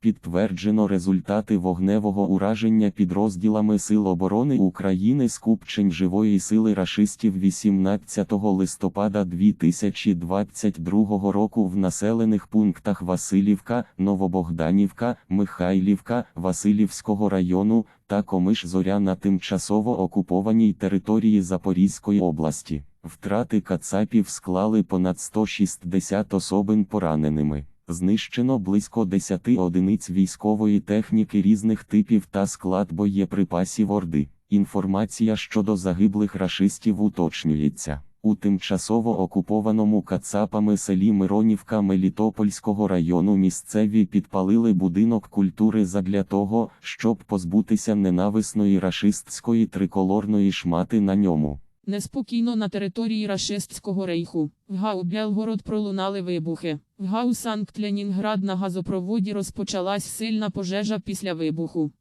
Підтверджено результати вогневого ураження підрозділами Сил оборони України скупчень живої сили рашистів 18 листопада 2022 року в населених пунктах Василівка, Новобогданівка, Михайлівка, Василівського району та Комиш Зоря на тимчасово окупованій території Запорізької області. Втрати кацапів склали понад 160 особин пораненими. Знищено близько 10 одиниць військової техніки різних типів та склад боєприпасів Орди. Інформація щодо загиблих рашистів уточнюється. У тимчасово окупованому кацапами селі Миронівка Мелітопольського району місцеві підпалили будинок культури задля того, щоб позбутися ненависної рашистської триколорної шмати на ньому. Неспокійно на території рашистського рейху. В ГАУ Белгород пролунали вибухи. В ГАУ Санкт-Ленінград на газопроводі розпочалась сильна пожежа після вибуху.